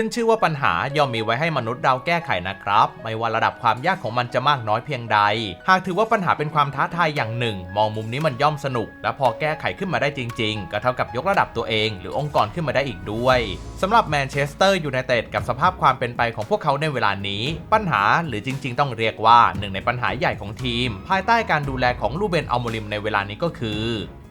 ขึ้นชื่อว่าปัญหาย่อมมีไว้ให้มนุษย์เราแก้ไขนะครับ ไม่ว่าระดับความยากของมันจะมากน้อยเพียงใด หากถือว่าปัญหาเป็นความท้าทายอย่างหนึ่ง มองมุมนี้มันย่อมสนุก และพอแก้ไขขึ้นมาได้จริง ๆ ก็เท่ากับยกระดับตัวเอง หรือองค์กรขึ้นมาได้อีกด้วยสำหรับแมนเชสเตอร์ยูไนเต็ดกับสภาพความเป็นไปของพวกเขาในเวลานี้ ปัญหาหรือจริง ๆ ต้องเรียกว่าหนึ่งในปัญหาใหญ่ของทีม ภายใต้การดูแลของลูเบนอัลโมริมในเวลานี้ก็คือ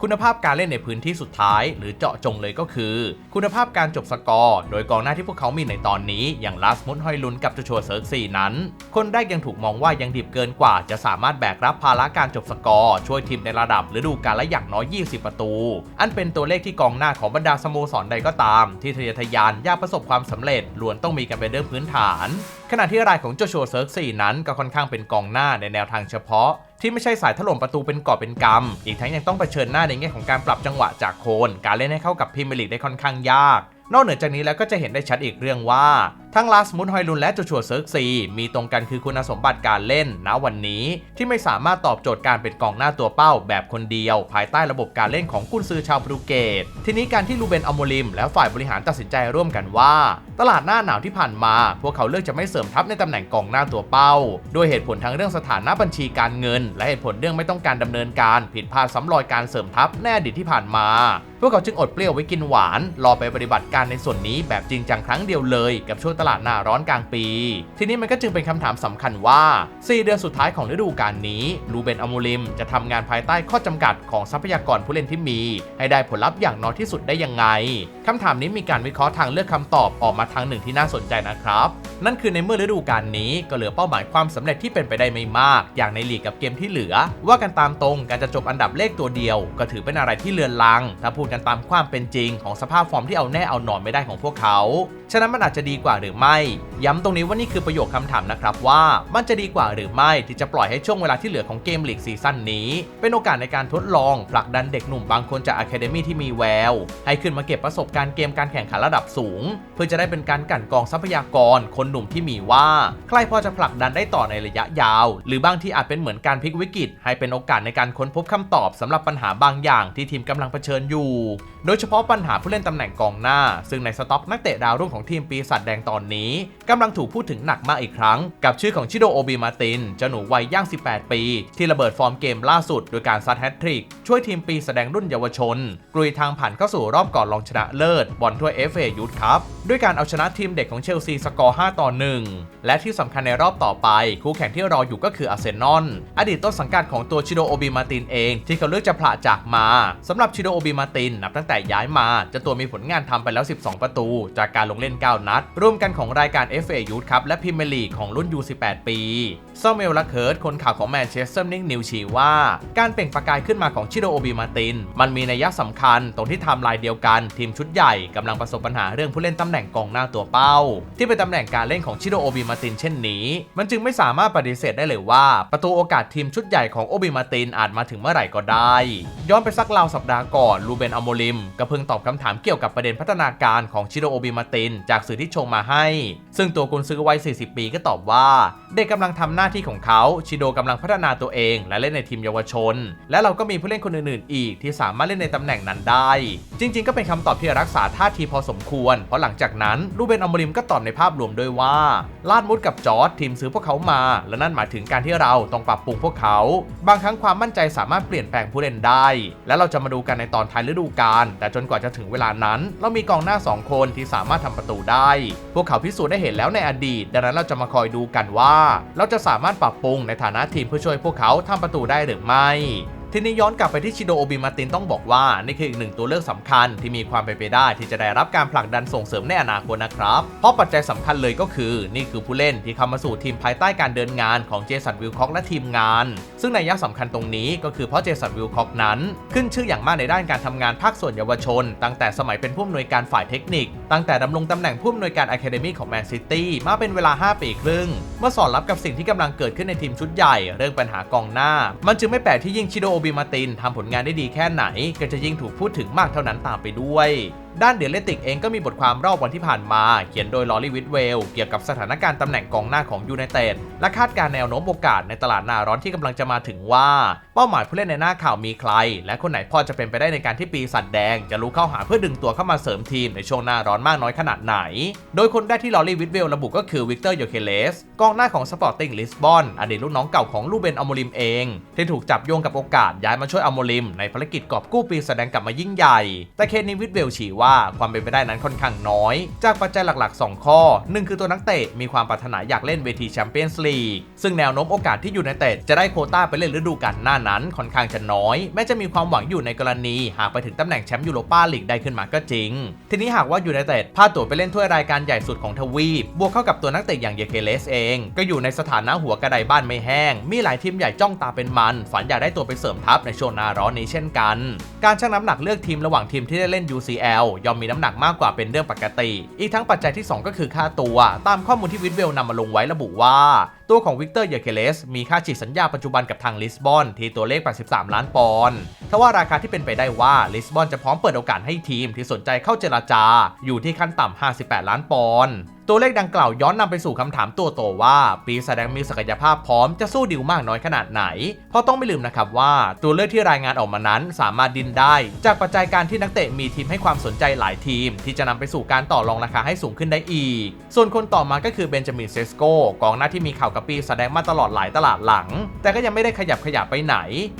คุณภาพการเล่นในพื้นที่สุดท้าย หรือเจาะจงเลยก็คือ คุณภาพการจบสกอร์ โดยกองหน้าที่พวกเขามีในตอนนี้ อย่างลาสมุนฮอยลุนกับจชัวเซิร์กซีนั้น คนแรกยังถูกมองว่ายังดิบเกินกว่า จะสามารถแบกรับภาระการจบสกอร์ ช่วยทีมในระดับฤดูกาลละอย่างน้อย 20 ประตู อันเป็นตัวเลขที่กองหน้าของบรรดาสโมสรใดก็ตาม ที่ทะเยอทะยานยากประสบความสำเร็จล้วนต้องมีกันเป็นเรื่องพื้นฐานขณะที่รายของโจชัวเซิร์กซีนั้นก็ค่อนข้างเป็นกองหน้าในแนวทางเฉพาะ ที่ไม่ใช่สายถล่มประตูเป็นกอบเป็นกำอีกทั้งยังต้องเผชิญหน้าในแง่ของการปรับจังหวะจากโคน การเล่นให้เข้ากับพรีเมียร์ลีกได้ค่อนข้างยาก นอกเหนือจากนี้แล้วก็จะเห็นได้ชัดอีกเรื่องว่า ทั้งลาสมุนฮอยลุนและโจชัวเซิร์กซีมีตรงกันคือคุณสมบัติการเล่นณวันนี้ ที่ไม่สามารถตอบโจทย์การเป็นกองหน้าตัวเป้าแบบคนเดียว ภายใต้ระบบการเล่นของกุนซือชาวโปรตุเกสทีนี้การที่ลูเบนอโมริม และฝ่ายบริหารตัดสินใจร่วมกันว่า ตลาดหน้าหนาวที่ผ่านมา พวกเขาเลือกจะไม่เสริมทัพในตำแหน่งกองหน้าตัวเป้าด้วยเหตุผลทั้งเรื่องสถานะบัญชีการเงิน และเหตุผลเรื่องไม่ต้องการดำเนินการผิดพลาดซ้ำรอยการเสริมทัพในอดีตที่ผ่านมาพวกเขาจึงอดเปรี้ยวไว้กินหวานรอไปปฏิบัติการในส่วนนี้แบบจริงจังครั้งเดียวเลยกับช่วงตลาดหน้าร้อนกลางปี ทีนี้มันก็จึงเป็นคำถามสำคัญว่า 4 เดือนสุดท้ายของฤดูกาลนี้ลูเบนอมูลิมจะทำงานภายใต้ข้อจำกัดของทรัพยากรผู้เล่นที่มี ให้ได้ผลลัพธ์อย่างน้อยที่สุดได้ยังไงคำถามนี้มีการวิเคราะห์ทางเลือกคำตอบออกมาทางหนึ่งที่น่าสนใจนะครับนั่นคือในเมื่อฤดูกาลนี้ก็เหลือเป้าหมายความสำเร็จที่เป็นไปได้ไม่มาก อย่างในลีกกับเกมที่เหลือ ว่ากันตามตรงการจะจบอันดับเลขตัวเดียว ก็ถือเป็นอะไรที่เลือนลังถ้าพูดกันตามความเป็นจริงของสภาพฟอร์มที่เอาแน่เอานอนไม่ได้ของพวกเขา ฉะนั้นมันอาจจะดีกว่าหรือไม่ ย้ำตรงนี้ว่านี่คือประโยคคำถามนะครับว่ามันจะดีกว่าหรือไม่ที่จะปล่อยให้ช่วงเวลาที่เหลือของเกมลีกซีซั่นนี้ เป็นโอกาสในการทดลองผลักดันเด็กหนุ่มบางคนจากอะคาเดมี่ที่มีแวว ให้ขึ้นมาเก็บประสบการณ์เกมการแข่งขันระดับสูง เพื่อจะได้เป็นการกั่นกองทรัพยากรคนหนุ่มที่มีว่า ใครพอจะผลักดันได้ต่อในระยะยาว หรือบางที่อาจเป็นเหมือนการพลิกวิกฤต ให้เป็นโอกาสในการค้นพบคำตอบสำหรับปัญหาบางอย่างที่ทีมกำลังเผชิญอยู่ โดยเฉพาะปัญหาผู้เล่นตำแหน่งกองหน้า ซึ่งในสต็อกนักเตะดาวรุ่งของทีมปีศาจแดงตอนนี้กำลังถูกพูดถึงหนักมากอีกครั้ง กับชื่อของชิโดโอบิมาตินเจ้าหนูวัยย่าง 18 ปี ที่ระเบิดฟอร์มเกมล่าสุดโดยการซัดแฮตทริกช่วยทีมปีแสดงรุ่นเยาวชนกลุยทางผ่านเข้าสู่รอบก่อนรองชนะเลิศบอลถ้วย FA ยูทครับด้วยการเอาชนะทีมเด็กของเชลซีสกอร์ 5ต่อ 1 และที่สำคัญในรอบต่อไป คู่แข่งที่รออยู่ก็คืออาร์เซนอลอดีตต้นสังกัดของตัวชิโดโอบิมาตินเอง ที่เขาเลือกจะผละจากมาสำหรับชิโดโอบิมาตินนับตั้งแต่ย้ายมาจะตัวมีผลงานทำไปแล้ว 12 ประตู จากการลงเล่น 9 นัด ร่วมกันของรายการ FA Youth ครับและพรีเมียร์ลีกของรุ่น U18 ปีซาเมลลาเคิร์ดคนข่าวของแมนเชสเตอร์นิ่งนิวชี้ว่า การเปล่งประกายขึ้นมาของชิโดโอบิมาติน มันมีนัยสำคัญตรงที่ไทม์ไลน์เดียวกัน ทีมชุดใหญ่กำลังประสบปัญหาเรื่องผู้เล่นตำแหน่งกองหน้าตัวเป้า ที่เป็นตำแหน่งการเล่นของชิโดโอบิมาตินเช่นนี้ มันจึงไม่สามารถปฏิเสธได้เลยว่า ประตูโอกาสทีมชุดใหญ่ของโอบิมาตินอาจมาถึงเมื่อไหร่ก็ได้ ย้อนไปสักราวสัปดาห์ก่อนลูเบนอโมลิมก็เพิ่งตอบคำถามเกี่ยวกับประเด็นพัฒนาการของชิโดโอบิมาตินจากสื่อที่ชงมาให้ ซึ่งตัวกุนซื้อวัย 40 ปีก็ตอบว่า เด็กกำลังทำหน้าที่ของเขา ชิโดกำลังพัฒนาตัวเอง และเล่นในทีมเยาวชน และเราก็มีผู้เล่นคนอื่นๆ อีกที่สามารถเล่นในตำแหน่งนั้นได้ จริง ๆ ก็เป็นคำตอบที่รักษาท่าทีพอสมควร เพราะหลังจากนั้นลูเบนอมริมก็ตอบในภาพรวมด้วยว่าลาดมุดกับจอร์ดทีมซื้อพวกเขามา และนั่นหมายถึงการที่เราต้องปรับปรุงพวกเขา บางครั้งความมั่นใจสามารถเปลี่ยนแปลงผู้เล่นได้ และเราจะมาดูกันในตอนท้ายฤดูกาลแต่จนกว่าจะถึงเวลานั้น เรามีกองหน้า 2 คนที่สามารถทำประตูได้ พวกเขาพิสูจน์ได้เห็นแล้วในอดีต ดังนั้นเราจะมาคอยดูกันว่า เราจะสามารถปรับปรุงในฐานะทีมเพื่อช่วยพวกเขาทำประตูได้หรือไม่ ทีนี้ย้อนกลับไปที่ชิโดโอบิมาตินต้องบอกว่า นี่คืออีกหนึ่งตัวเลือกสำคัญที่มีความเป็นไปได้ที่จะได้รับการผลักดันส่งเสริมในอนาคตนะครับ เพราะปัจจัยสำคัญเลยก็คือ นี่คือผู้เล่นที่เข้ามาสู่ทีมภายใต้การเดินงานของเจสันวิลคอกและทีมงาน ซึ่งในยะสำคัญตรงนี้ก็คือเพราะเจสันวิลคอกนั้น ขึ้นชื่ออย่างมากในด้านการทำงานภาคส่วนเยาวชน ตั้งแต่สมัยเป็นผู้อำนวยการฝ่ายเทคนิค ตั้งแต่ดำรงตำแหน่งผู้อำนวยการอะคาเดมี่ของแมนซิตี้มาเป็นเวลา 5 ปีครึ่งเมื่อสอดรับกับสิ่งที่กำลังเกิดขึ้นในทีมชุดใหญ่ เรื่องปัญหากองหน้า มันจึงไม่แปลกที่ยิ่งชิโดบิมาตินทำผลงานได้ดีแค่ไหน ก็จะยิ่งถูกพูดถึงมากเท่านั้นตามไปด้วย ด้านเดลเลติกเองก็มีบทความรอบวันที่ผ่านมา เขียนโดยลอรีวิทเวลเกี่ยวกับสถานการณ์ตำแหน่งกองหน้าของยูไนเต็ดและคาดการแนวโน้มโอกาสในตลาดหน้าร้อนที่กำลังจะมาถึงว่า เป้าหมายผู้เล่นในหน้าข่าวมีใคร และคนไหนพอจะเป็นไปได้ในการที่ปีศาจแดง จะรู้เข้าหาเพื่อดึงตัวเข้ามาเสริมทีมในช่วงหน้าร้อนมากน้อยขนาดไหน โดยคนแรกที่ลอรีวิทเวลระบุก็คือวิกเตอร์โยเคเลสกองหน้าของสปอร์ติ้งลิสบอนอดีตลูกน้องเก่าของลูเบนอโมริมเอง ที่ถูกจับโยงกับโอกาสย้ายมาช่วยอโมริมในภารกิจกอบกู้ปีแสดงกลับมายิ่งใหญ่แต่เคสนี้วิทเวลชี้ว่าความเป็นไปได้นั้นค่อนข้างน้อย จากปัจจัยหลักๆ 2 ข้อหนึ่งคือตัวนักเตะมีความปรารถนาอยากเล่นเวทีแชมเปี้ยนส์ลีกซึ่งแนวโน้มโอกาสที่อยูไนเต็ดจะได้โคต้าไปเล่นฤดูกาลหน้านั้นค่อนข้างจะน้อย แม้จะมีความหวังอยู่ในกรณีหากไปถึงตำแหน่งแชมป์ยูโรปาลีกได้ขึ้นมาก็จริง ทีนี้หากว่าอยูไนเต็ดพลาดตัวไปเล่นถ้วยรายการใหญ่สุดของทวีปบวกเข้ากับตัวนักเตะอย่างเยเคเลสเอง ก็อยู่ในสถานะหัวกระไดบ้านไม่แห้ง มีหลายทีมใหญ่จ้องตาเป็นมัน ฝันอยากได้ตัวไปเสริมทัพในช่วงหน้าร้อนนี้เช่นกัน การชั่งน้ำหนักเลือกทีมระหว่างทีมที่ได้เล่น UCL ย่อมมีน้ำหนักมากกว่าเป็นเรื่องปกติ อีกทั้งปัจจัยที่ 2 ก็คือค่าตัว ตามข้อมูลที่วิทเวลนำมาลงไว้ระบุว่า ตัวของวิกเตอร์เยเคเลสมีค่าฉีกสัญญาปัจจุบันกับทางลิสบอนที่ตัวเลข 83 ล้านปอนด์ทว่าราคาที่เป็นไปได้ว่าลิสบอนจะพร้อมเปิดโอกาสให้ทีมที่สนใจเข้าเจราจา อยู่ที่ขั้นต่ำ 58 ล้านปอนด์ตัวเลขดังกล่าวย้อนนำไปสู่คำถามตัวโตว่า ปีแสดงมีศักยภาพพร้อมจะสู้ดิวมากน้อยขนาดไหน เพราะต้องไม่ลืมนะครับว่า ตัวเลขที่รายงานออกมานั้นสามารถดินได้ จากปัจจัยการที่นักเตะมีทีมให้ความสนใจหลายทีม ที่จะนำไปสู่การต่อรองราคาให้สูงขึ้นได้อีก ส่วนคนต่อมาก็คือเบนจามินเซสโกกองหน้าที่มีข่าวกับปีแสดงมาตลอดหลายตลาดหลัง แต่ก็ยังไม่ได้ขยับขยับไปไหน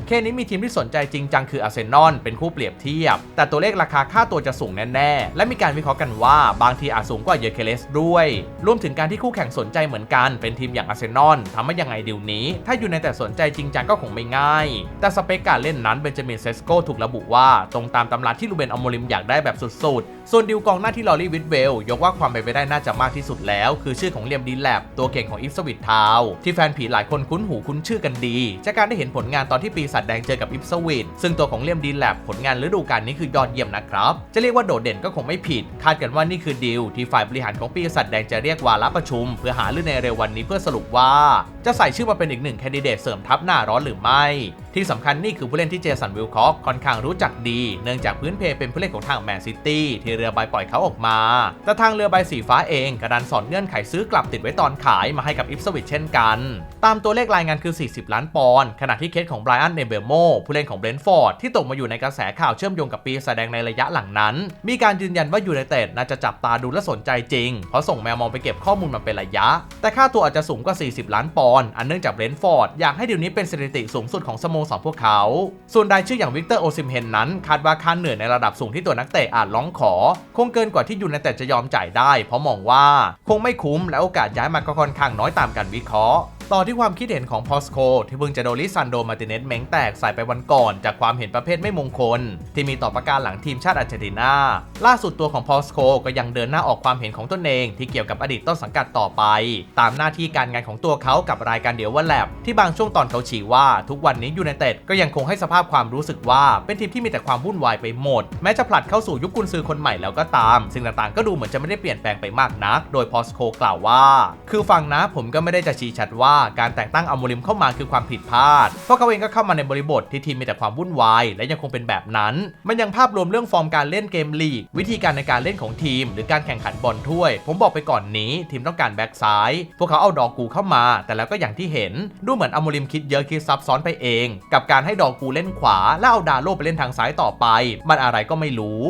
แค่นี้มีทีมที่สนใจจริงจังคืออาร์เซนอลเป็นคู่เปรียบเทียบ แต่ตัวเลขราคาค่าตัวจะสูงแน่ๆ และมีการวิเคราะห์กันว่าบางทีอาจสูงกว่าเยเคเลสด้วย รวมถึงการที่คู่แข่งสนใจเหมือนกันเป็นทีมอย่างอาร์เซนอลทำให้ยังไงดิวนี้ ถ้าอยู่ในแต่สนใจจริงจังก็คงไม่ง่าย แต่สเปคการเล่นนั้นเบนจามินเซสโกถูกระบุว่าตรงตามตำราที่ลูเบนอโมริมอยากได้แบบสุดๆ ส่วนดิวกองหน้าที่ลอรี่วิทเวลยกว่าความเป็นไปได้น่าจะมากที่สุดแล้ว คือชื่อของเลียมดีแลบตัวเก่งของอิฟสวิตทาว ที่แฟนผีหลายคนคุ้นหูคุ้นชื่อกันดี จากการได้เห็นผลงานตอนที่ปีศาจแดงเจอกับอิปสวิตซึ่งตัวของเลียมดีแลบผลงานฤดูกาลนี้คือยอดเยี่ยมนะครับ จะเรียกว่าโดดเด่นก็คงไม่ผิด คาดกันว่านี่คือดีลที่ฝ่ายบริหารของปีศาจแดงจะเรียกวาระประชุม เพื่อหารือในเร็ววันนี้เพื่อสรุปว่า จะใส่ชื่อมาเป็นอีกหนึ่งแคนดิเดตเสริมทัพหน้าร้อนหรือไม่ที่สำคัญนี่คือผู้เล่นที่เจสันวิลคอกค่อนข้างรู้จักดี เนื่องจากพื้นเพเป็นผู้เล่นของทางแมนซิตี้ที่เรือใบปล่อยเขาออกมา แต่ทางเรือใบสีฟ้าเองกระดันสอนเงื่อนไขซื้อกลับติดไว้ตอนขายมาให้กับอิฟสวิตเช่นกัน ตามตัวเลขรายงานคือ 40 ล้านปอนด์ขณะที่เคสของไบรอันเนเบลโมผู้เล่นของเบรนท์ฟอร์ดที่ตกมาอยู่ในกระแสข่าวเชื่อมโยงกับปีแสดงในระยะหลังนั้น มีการยืนยันว่ายูไนเต็ดน่าจะจับตาดูและสนใจจริง เพราะส่งแมวมองไปเก็บข้อมูลมาเป็นระยะ แต่ค่าตัวอาจจะสูงกว่า 40 ล้านปอนด์อันเนื่องจากเบรนฟอร์ดอยากให้เดี๋ยวนี้เป็นสถิติสูงสุดของสโมสรพวกเขา ส่วนรายชื่ออย่างวิกเตอร์โอซิมเฮนนั้น คาดว่าค่าเหนื่อยในระดับสูงที่ตัวนักเตะอาจร้องขอ คงเกินกว่าที่ยูไนเต็ดจะยอมจ่ายได้ เพราะมองว่าคงไม่คุ้มและโอกาสย้ายมาก็ค่อนข้างน้อยตามการวิเคราะห์ต่อที่ความคิดเห็นของพอสโคที่เพิ่งจะโดนลิซันโดมาติเนสเม้งแตกใส่ไปวันก่อน จากความเห็นประเภทไม่มงคล ที่มีต่อประการหลังทีมชาติอาร์เจนตินาล่าสุดตัวของพอสโคก็ยังเดินหน้าออกความเห็นของตนเองที่เกี่ยวกับอดีตต้นสังกัดต่อไป ตามหน้าที่การงานของตัวเขากับรายการเดียวว่าแลบที่บางช่วงตอนเขาชี้ว่าทุกวันนี้ยูไนเต็ดก็ยังคงให้สภาพความรู้สึกว่าเป็นทีมที่มีแต่ความวุ่นวายไปหมด แม้จะผลัดเข้าสู่ยุคกุนซือคนใหม่แล้วก็ตาม สิ่งต่างๆ ก็ดูเหมือนจะไม่ได้เปลี่ยนแปลงไปมากนัก โดยพอสโคกล่าวว่า คือฟังนะผมก็ไม่ได้จะชี้ชัดว่าการแต่งตั้งอโมริมเข้ามาคือความผิดพลาด เพราะเขาเองก็เข้ามาในบริบทที่ทีมมีแต่ความวุ่นวายและยังคงเป็นแบบนั้น มันยังภาพรวมเรื่องฟอร์มการเล่นเกมลีก วิธีการในการเล่นของทีม หรือการแข่งขันบอลถ้วย ผมบอกไปก่อนนี้ ทีมต้องการแบ็กซ้าย พวกเขาเอาดอกกูเข้ามา แต่แล้วก็อย่างที่เห็น ดูเหมือนอโมริมคิดเยอะคิดซับซ้อนไปเองกับการให้ดอกกูเล่นขวา แล้วเอาดาโลไปเล่นทางซ้ายต่อไป มันอะไรก็ไม่รู้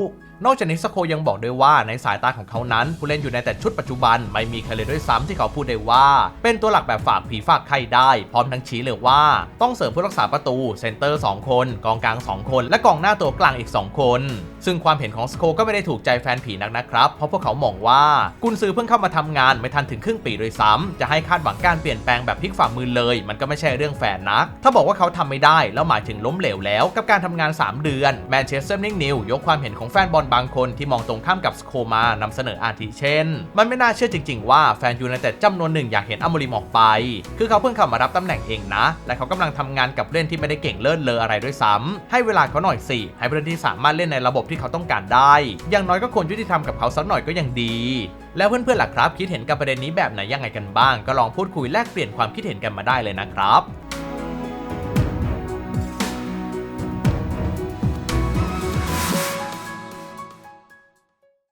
นอกจากนี้สโคยังบอกด้วยว่าในสายตาของเขานั้น ผู้เล่นอยู่ในแต่ชุดปัจจุบันไม่มีใครเลยด้วยซ้ำที่เขาพูดได้ว่า เป็นตัวหลักแบบฝากผีฝากไข่ได้ พร้อมทั้งชี้เลยว่า ต้องเสริมผู้รักษาประตูเซนเตอร์ 2 คน กองกลาง 2 คน และกองหน้าตัวกลางอีก 2 คนซึ่งความเห็นของสโคก็ไม่ได้ถูกใจแฟนผีนักนะครับ เพราะพวกเขามองว่ากุนซือเพิ่งเข้ามาทำงานไม่ทันถึงครึ่งปีโดยซ้ำจะให้คาดหวังการเปลี่ยนแปลงแบบพลิกฝ่ามือเลย มันก็ไม่ใช่เรื่องแฟนนัก ถ้าบอกว่าเขาทำไม่ได้แล้วหมายถึงล้มเหลวแล้ว กับการทำงาน 3 เดือนแมนเชสเตอร์นิ่งนิวยกความเห็นของแฟนบอลบางคนที่มองตรงข้ามกับสโคมานำเสนออาทิเช่น มันไม่น่าเชื่อจริง ๆ ว่าแฟนยูไนเต็ดจำนวนหนึ่งอยากเห็นอมริมออกไป คือเขาเพิ่งเข้ามารับตำแหน่งเองนะ และเขากำลังทำงานกับเล่นที่ไม่ได้เก่งเลิศเลออะไรด้วยซ้ำให้เวลาเขาหน่อยสิให้ผู้เล่นที่สามารถเล่นในระบบที่เขาต้องการได้ อย่างน้อยก็ควรยุติธรรมกับเขาสักหน่อยก็ยังดี แล้วเพื่อนๆล่ะครับ คิดเห็นกับประเด็นนี้แบบไหนยังไงกันบ้าง ก็ลองพูดคุยแลกเปลี่ยนความคิดเห็นกันมาได้เลยนะครับ